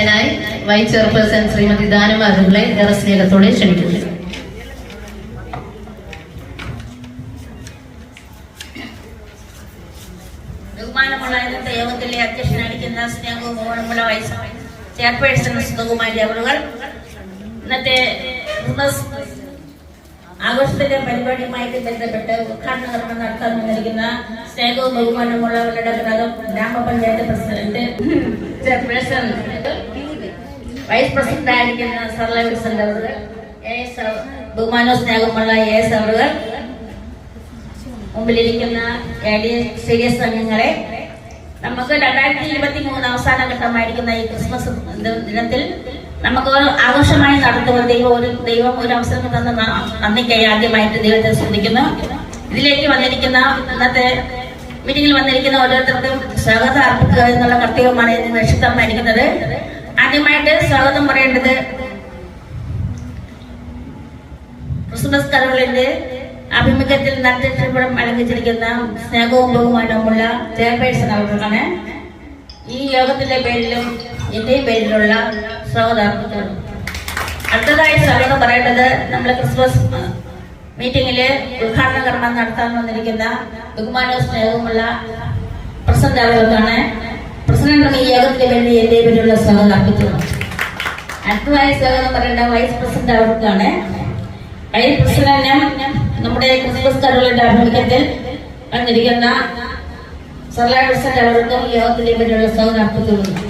സംസാരിക്കാനായി vice chairperson Shrimati ദാനമാരുകളെ ഏറെ സ്നേഹത്തോടെ ക്ഷണിക്കുന്നു. ബഹുമാനമുള്ള ഇന്നത്തെ വൈസ് ചെയർപേഴ്സൺ സുധകുമാരി അവറുകൾ ഇന്നത്തെ ആഘോഷത്തിന്റെ പരിപാടിയുമായിട്ട് ബന്ധപ്പെട്ട് ഉദ്ഘാടന കർമ്മം നടത്താൻ വന്നിരിക്കുന്ന സ്നേഹവും ബഹുമാനമുള്ളവരുടെ ഘടകം ഗ്രാമപഞ്ചായത്ത് പ്രസിഡന്റ് വൈസ് പ്രസിഡന്റ് ആയിരിക്കുന്ന സർല വിൽസൺ അവർ ബഹുമാനവും സ്നേഹവുമുള്ള എ എസ് അവറുകൾ മുമ്പിലിരിക്കുന്ന എ അംഗങ്ങളെ നമുക്ക് രണ്ടായിരത്തി ഇരുപത്തി മൂന്ന് അവസാന ഘട്ടമായിരിക്കുന്ന ഈ ക്രിസ്മസ് ദിനത്തിൽ നമുക്ക് ഒരു ആഘോഷമായി നടത്തുമ്പോൾ ദൈവം ഒരു ദൈവം ഒരു അവസരം തന്ന നന്ദിക്കായി ആദ്യമായിട്ട് ദൈവത്തെ ശ്രദ്ധിക്കുന്നു ഇതിലേക്ക് വന്നിരിക്കുന്ന ഇന്നത്തെ മീറ്റിംഗിൽ വന്നിരിക്കുന്ന ഓരോരുത്തർക്കും സ്വാഗതം അർപ്പിക്കുക എന്നുള്ള കർത്തവ്യമാണ് ഇന്ന് നിക്ഷിപ്തമായിരിക്കുന്നത് ആദ്യമായിട്ട് സ്വാഗതം പറയേണ്ടത് ക്രിസ്മസ് കരോളിന്റെ ആഭിമുഖ്യത്തിൽ നക്ഷത്രപുരം അലങ്കരിച്ചിരിക്കുന്ന സ്നേഹവും ബഹുമാനവുമുള്ള ചെയർപേഴ്സൺ അവർക്കാണ്. ഈ യോഗത്തിന്റെ പേരിലും എന്റെയും പേരിലുള്ള സ്വാഗതം അടുത്തതായി സ്വാഗതം പറയേണ്ടത് നമ്മുടെ ക്രിസ്മസ് മീറ്റിംഗിൽ ഉദ്ഘാടന കർമ്മം നടത്താൻ വന്നിരിക്കുന്ന ബഹുമാനവും സ്നേഹവുമുള്ള പ്രസിഡന്റ് അവർക്കാണ് പ്രസിഡന്റ് ഈ യോഗത്തിന് വേണ്ടി എന്റെ പേരിലുള്ള സ്വാഗതം അർപ്പിക്കുന്നു അടുത്തതായി സ്വാഗതം പറയേണ്ട വൈസ് പ്രസിഡന്റ് അവർക്കാണ് വൈസ് പ്രസിഡന്റും നമ്മുടെ ക്രിസ്മസ് കരോളിന്റെ ആഭിമുഖ്യത്തിൽ വന്നിരിക്കുന്ന സർലാ പ്രസിഡന്റ് അവർക്കും യോഗത്തിന്റെ പേരിലുള്ള അർപ്പിക്കുന്നു.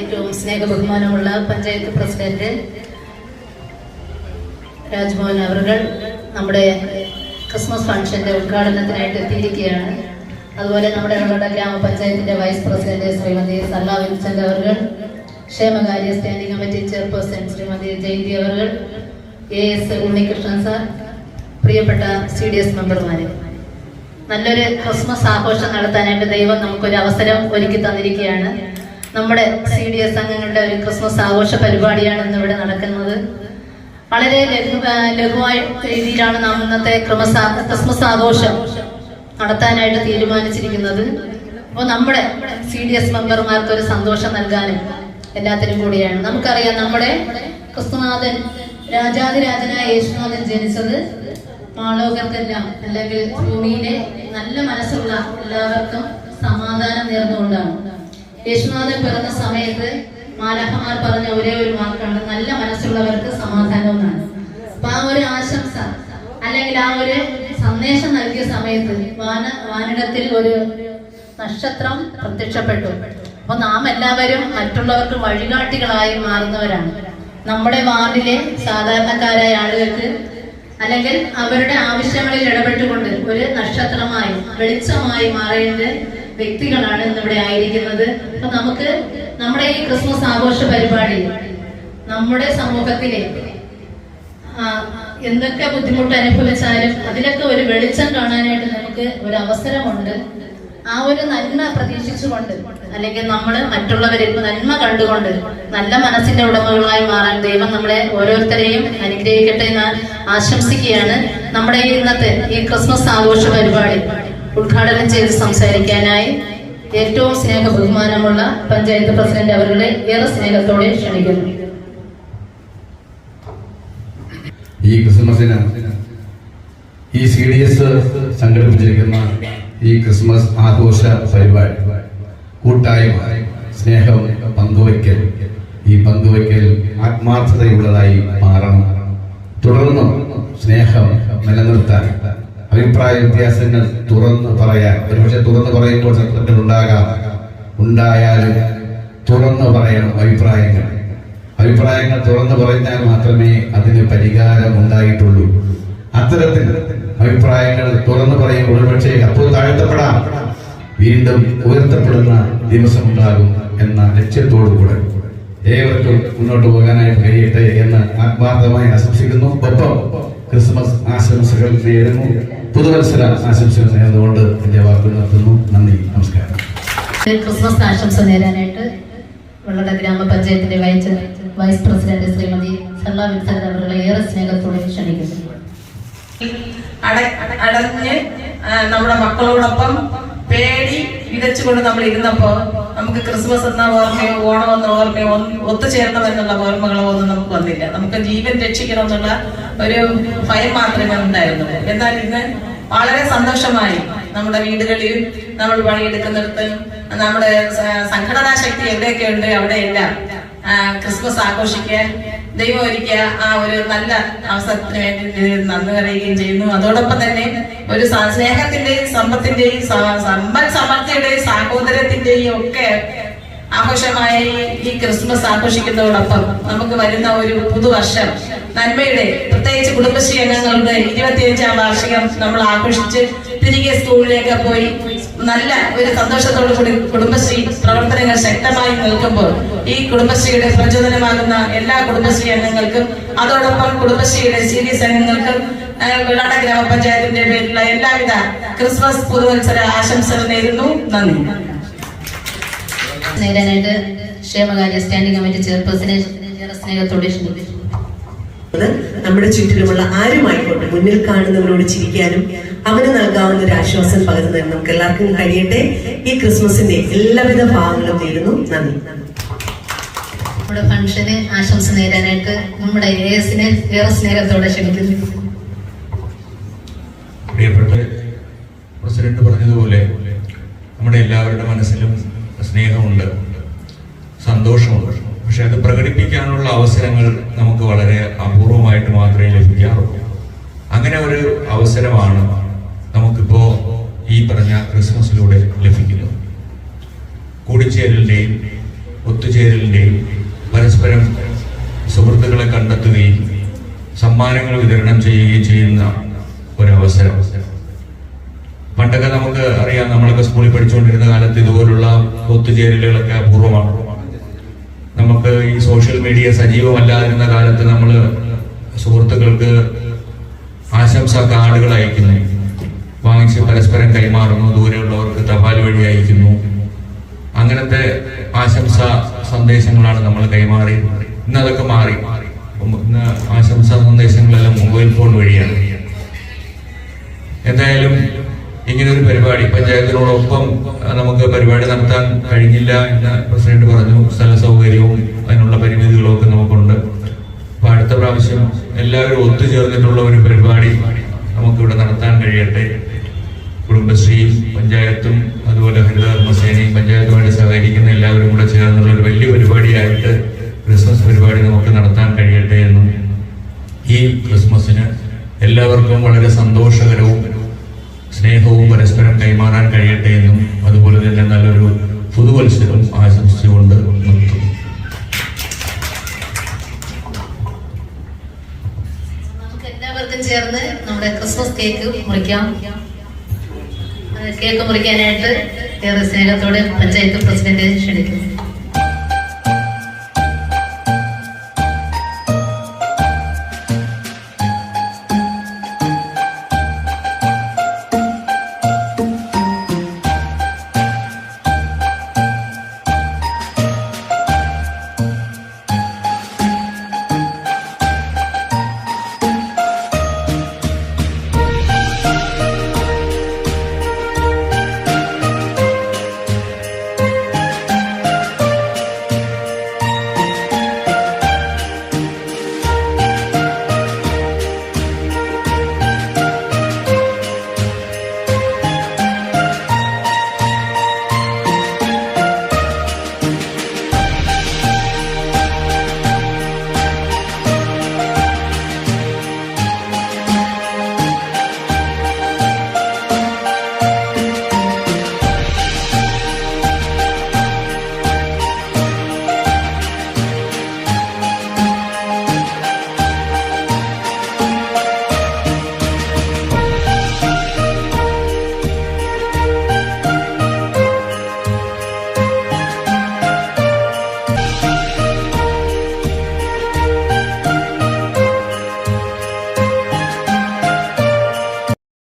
ഏറ്റവും സ്നേഹ ബഹുമാനമുള്ള പഞ്ചായത്ത് പ്രസിഡന്റ് രാജ്മോഹൻ അവറുകൾ നമ്മുടെ ക്രിസ്മസ് ഫംഗ്ഷന്റെ ഉദ്ഘാടനത്തിനായിട്ട് എത്തിയിരിക്കുകയാണ്. അതുപോലെ നമ്മുടെ നമ്മുടെ ഗ്രാമപഞ്ചായത്തിന്റെ വൈസ് പ്രസിഡന്റ് ശ്രീമതി സല്ലാ വിൻസെന്റ് അവറുകൾ ക്ഷേമകാര്യ standing committee chairperson Shrimati Jayanthi അവറുകൾ എ എസ് ഉണ്ണികൃഷ്ണൻ സാർ പ്രിയപ്പെട്ട സി ഡി എസ് മെമ്പർമാര്. നല്ലൊരു ക്രിസ്മസ് ആഘോഷം നടത്താനായിട്ട് ദൈവം നമുക്കൊരു അവസരം ഒരുക്കി തന്നിരിക്കുകയാണ്. നമ്മുടെ സി ഡി എസ് അംഗങ്ങളുടെ ഒരു ക്രിസ്മസ് ആഘോഷ പരിപാടിയാണ് ഇന്ന് ഇവിടെ നടക്കുന്നത്. വളരെ ലഘു ലഘുവായ രീതിയിലാണ് നാം ഇന്നത്തെ ക്രിസ്മസ് ആഘോഷം നടത്താനായിട്ട് തീരുമാനിച്ചിരിക്കുന്നത്. അപ്പോൾ നമ്മുടെ സി ഡി എസ് മെമ്പർമാർക്ക് ഒരു സന്തോഷം നൽകാനും എല്ലാത്തിനും കൂടിയാണ്. നമുക്കറിയാം നമ്മുടെ ക്രിസ്തുനാഥൻ രാജാതിരാജനായ യേശുനാഥൻ ജനിച്ചത് മാളോകർക്കെല്ലാം അല്ലെങ്കിൽ ഭൂമിയിലെ നല്ല മനസ്സുള്ള എല്ലാവർക്കും സമാധാനം നേർന്നുകൊണ്ടാണ്. യേശുനാഥൻ പിറന്ന സമയത്ത് മാലാഹമാർ പറഞ്ഞ ഒരേ ഒരു വാക്കാണ് നല്ല മനസ്സുള്ളവർക്ക് സമാധാനം എന്നാണ് അപ്പൊ ആ ഒരു ആശംസ അല്ലെങ്കിൽ ആ ഒരു സന്ദേശം നൽകിയ സമയത്ത് വാന വാനിടത്തിൽ ഒരു നക്ഷത്രം പ്രത്യക്ഷപ്പെട്ടു. അപ്പൊ നാം എല്ലാവരും മറ്റുള്ളവർക്ക് വഴികാട്ടികളായി മാറുന്നവരാണ്. നമ്മുടെ വാർഡിലെ സാധാരണക്കാരായ ആളുകൾക്ക് അല്ലെങ്കിൽ അവരുടെ ആവശ്യങ്ങളിൽ ഇടപെട്ടുകൊണ്ട് ഒരു നക്ഷത്രമായി വെളിച്ചമായി മാറേണ്ട വ്യക്തികളാണ് ഇന്നിവിടെ ആയിരിക്കുന്നത്. അപ്പൊ നമുക്ക് നമ്മുടെ ഈ ക്രിസ്മസ് ആഘോഷ പരിപാടി നമ്മുടെ സമൂഹത്തിലെ എന്തൊക്കെ ബുദ്ധിമുട്ട് അനുഭവിച്ചാലും അതിലൊക്കെ ഒരു വെളിച്ചം കാണാനായിട്ട് നമുക്ക് ഒരു അവസരമുണ്ട്. ആ ഒരു നന്മ പ്രതീക്ഷിച്ചുകൊണ്ട് അല്ലെങ്കിൽ നമ്മൾ മറ്റുള്ളവരിൽ നന്മ കണ്ടുകൊണ്ട് നല്ല മനസ്സിന്റെ ഉടമകളായി മാറാൻ ദൈവം നമ്മളെ ഓരോരുത്തരെയും അനുഗ്രഹിക്കട്ടെ എന്ന് ആശംസിക്കുകയാണ് നമ്മുടെ ഇന്നത്തെ ഈ ക്രിസ്മസ് ആഘോഷ പരിപാടി. ഉദ്ഘാടനം ചെയ്ത് സംസാരിക്കാനായി ഏറ്റവും സ്നേഹ ബഹുമാനമുള്ള പഞ്ചായത്ത് പ്രസിഡന്റ് അവരുടെ ഏറെ സ്നേഹത്തോടെ ക്ഷണിക്കുന്നു. ഈ ക്രിസ്മസിന് ഈ സി ഡി എസ് സംഘടിപ്പിച്ചിരിക്കുന്ന ഈ ക്രിസ്മസ് ആഘോഷ പരിപാടി കൂട്ടായ്മ സ്നേഹം പങ്കുവയ്ക്കൽ ഈ പങ്കുവയ്ക്കൽ ആത്മാർത്ഥതയുള്ളതായി മാറണം. തുടർന്നും സ്നേഹം നിലനിർത്താൻ അഭിപ്രായ വ്യത്യാസങ്ങൾ തുറന്നു പറയാൻ ഒരുപക്ഷെ തുറന്നു പറയുമ്പോൾ സത്യത്തിൽ ഉണ്ടാകാം. ഉണ്ടായാലും തുറന്നു പറയണം അഭിപ്രായങ്ങൾ. അഭിപ്രായങ്ങൾ തുറന്നു പറഞ്ഞാൽ മാത്രമേ അതിന് പരിഹാരം ഉണ്ടായിട്ടുള്ളൂ. അത്തരത്തിൽ അഭിപ്രായങ്ങൾ തുറന്നു പറയുമ്പോൾ ഒരുപക്ഷെ അപ്പോൾ താഴ്ത്തപ്പെടാം. വീണ്ടും ഉയർത്തപ്പെടുന്ന ദിവസമുണ്ടാകും എന്ന ലക്ഷ്യത്തോടുകൂടെ. ഏവർക്കും മുന്നോട്ട് പോകാനായിട്ട് കഴിയട്ടെ എന്ന് ആത്മാർത്ഥമായി ആശംസിക്കുന്നു. ഒപ്പം ക്രിസ്മസ് ആശംസകൾ നേരുന്നു. പുതുവത്സര ആശംസകൾ നേർന്നുകൊണ്ട് എന്റെ വാക്കുകൾ നടത്തുന്നു നന്ദി നമസ്കാരം. ക്രിസ്മസ് ആശംസ നേരാനായിട്ട് വെള്ളട ഗ്രാമപഞ്ചായത്തിന്റെ വൈസ് വൈസ് പ്രസിഡന്റ് ശ്രീമതി സല്ല വിൻസൻ അവരുടെ ഏറെ സ്നേഹത്തോടെ ക്ഷണിക്കുന്നു. അട- അടഞ്ഞ് നമ്മുടെ മക്കളോടൊപ്പം പേടി വിതച്ചുകൊണ്ട് നമ്മൾ ഇരുന്നപ്പോ നമുക്ക് ക്രിസ്മസ് എന്ന ഓർമ്മയോ ഓണം എന്ന ഓർമ്മയോ ഒത്തുചേരണം എന്നുള്ള ഓർമ്മകളോ ഒന്നും നമുക്ക് വന്നില്ല. നമുക്ക് ജീവൻ രക്ഷിക്കണം എന്നുള്ള ഒരു ഭയം മാത്രമേ ഉണ്ടായിരുന്നുള്ളൂ. എന്നാൽ ഇന്ന് വളരെ സന്തോഷമായി നമ്മുടെ വീടുകളിൽ നമ്മൾ പണിയെടുക്കുന്നിടത്ത് നമ്മുടെ സംഘടനാ ശക്തി എവിടെയൊക്കെ ഉണ്ട് അവിടെയെല്ലാം ക്രിസ്മസ് ആഘോഷിക്കാൻ ദൈവം ഒരിക്കൽ ആ ഒരു നല്ല അവസരത്തിന് വേണ്ടി നന്ദി പറയുകയും ചെയ്യുന്നു. അതോടൊപ്പം തന്നെ ഒരു സ്നേഹത്തിന്റെയും സമ്പത്തിന്റെയും സമ്പൽ സമർത്ഥയുടെയും സാഹോദര്യത്തിന്റെയും ഒക്കെ ആഘോഷമായി ഈ ക്രിസ്മസ് ആഘോഷിക്കുന്നതോടൊപ്പം നമുക്ക് വരുന്ന ഒരു പുതുവർഷം നന്മയുടെ പ്രത്യേകിച്ച് കുടുംബശ്രീ അംഗങ്ങളുടെ ഇരുപത്തിയഞ്ചാം വാർഷികം നമ്മൾ ആഘോഷിച്ച് തിരികെ സ്കൂളിലേക്ക് പോയി നല്ല ഒരു സന്തോഷത്തോടു കൂടി കുടുംബശ്രീ പ്രവർത്തനങ്ങൾ ശക്തമായി നിൽക്കുമ്പോൾ ഈ കുടുംബശ്രീയുടെ പ്രചോദനമാകുന്ന എല്ലാ കുടുംബശ്രീ അംഗങ്ങൾക്കും അതോടൊപ്പം കുടുംബശ്രീയുടെ സീരിയസ് അംഗങ്ങൾക്കും വിളാട ഗ്രാമപഞ്ചായത്തിന്റെ പേരിലുള്ള എല്ലാവിധ ക്രിസ്മസ് പുതുവത്സര ആശംസകൾ നേരുന്നു. നന്ദി. നേരാനായിട്ട് ക്ഷേമകാര്യ സ്റ്റാൻഡിംഗ് കമ്മിറ്റി ചെയർപേഴ്സനെ ഏറെ സ്നേഹത്തോടെ ക്ഷണിക്കുന്നു. നമ്മുടെ ചുറ്റിലുമുള്ള ആരുമായിക്കോട്ടെ മുന്നിൽ കാണുന്നവരോട് ചിരിക്കാനും അവന് നൽകാവുന്ന ഒരു ആശ്വാസം പകരുന്നതിന് നമുക്ക് എല്ലാവർക്കും കഴിയട്ടെ. ഈ ക്രിസ്മസിന്റെ എല്ലാവിധ ഭാവങ്ങളും നേരുന്നു. നന്ദി. നമ്മുടെ ഫംഗ്ഷന് ആശംസ നേരാനായിട്ട് നമ്മുടെ എ എസിനെ ഏറെ സ്നേഹത്തോടെ ക്ഷണിക്കുന്നു. പ്രിയപ്പെട്ട പ്രസിഡന്റ് പറഞ്ഞതുപോലെ നമ്മുടെ എല്ലാവരുടെ മനസ്സിലും സ്നേഹമുണ്ട് സന്തോഷമുണ്ട്. പക്ഷെ അത് പ്രകടിപ്പിക്കാനുള്ള അവസരങ്ങൾ നമുക്ക് വളരെ അപൂർവമായിട്ട് മാത്രമേ ലഭിക്കാറുള്ളൂ. അങ്ങനെ ഒരു അവസരമാണ് നമുക്കിപ്പോ ഈ പറഞ്ഞ ക്രിസ്മസിലൂടെ ലഭിക്കുന്നത്. കൂടിച്ചേരലിന്റെയും ഒത്തുചേരലിന്റെയും പരസ്പരം സുഹൃത്തുക്കളെ കണ്ടെത്തുകയും സമ്മാനങ്ങൾ വിതരണം ചെയ്യുകയും ചെയ്യുന്ന ഒരവസരം. പണ്ടൊക്കെ നമുക്ക് അറിയാം നമ്മളൊക്കെ സ്കൂളിൽ പഠിച്ചുകൊണ്ടിരുന്ന കാലത്ത് ഇതുപോലുള്ള ഒത്തുചേരലുകളൊക്കെ അപൂർവമാണ്. നമുക്ക് ഈ സോഷ്യൽ മീഡിയ സജീവമല്ലാതിരുന്ന കാലത്ത് നമ്മൾ സുഹൃത്തുക്കൾക്ക് ആശംസാ കാർഡുകൾ അയക്കുന്നു. വാങ്ങിച്ച് പരസ്പരം കൈമാറുന്നു. ദൂരെയുള്ളവർക്ക് തപാൽ വഴി അയക്കുന്നു. അങ്ങനത്തെ ആശംസ സന്ദേശങ്ങളാണ് നമ്മൾ കൈമാറി. ഇന്ന് അതൊക്കെ മാറി. ഇന്ന് ആശംസാ സന്ദേശങ്ങളെല്ലാം മൊബൈൽ ഫോൺ വഴിയാണ്. എന്തായാലും ഇങ്ങനെ ഒരു പരിപാടി പഞ്ചായത്തിനോടൊപ്പം നമുക്ക് പരിപാടി നടത്താൻ കഴിഞ്ഞില്ല എന്ന് പ്രസിഡന്റ് പറഞ്ഞു. സ്ഥല സൗകര്യവും അതിനുള്ള പരിമിതികളും ഒക്കെ നമുക്കുണ്ട്. അപ്പൊ അടുത്ത പ്രാവശ്യം എല്ലാവരും ഒത്തുചേർന്നിട്ടുള്ള ഒരു പരിപാടി നമുക്കിവിടെ നടത്താൻ കഴിയട്ടെ. കുടുംബശ്രീയും പഞ്ചായത്തും അതുപോലെ ഹരിതകർമ്മസേനയും പഞ്ചായത്തുമായിട്ട് സഹകരിക്കുന്ന എല്ലാവരും കൂടെ ചേർന്നുള്ള ഒരു വലിയ പരിപാടിയായിട്ട് ക്രിസ്മസ് പരിപാടി നമുക്ക് നടത്താൻ കഴിയട്ടെ എന്നും ഈ ക്രിസ്മസിന് എല്ലാവർക്കും വളരെ സന്തോഷകരവും സ്നേഹവും പരസ്പരം കൈമാറാൻ കഴിയട്ടെ എന്നും അതുപോലെ തന്നെ നല്ലൊരു പുതുവത്സരം ആശംസിച്ചുകൊണ്ട് നിർത്തും എല്ലാവർക്കും ചേർന്ന് നമ്മുടെ ക്രിസ്മസ് കേക്ക് മുറിക്കാം. കേക്ക് മുറിക്കാനായിട്ട് ഏറെ സ്നേഹത്തോടെ പഞ്ചായത്ത് പ്രസിഡന്റ് ക്ഷണിക്കുന്നു.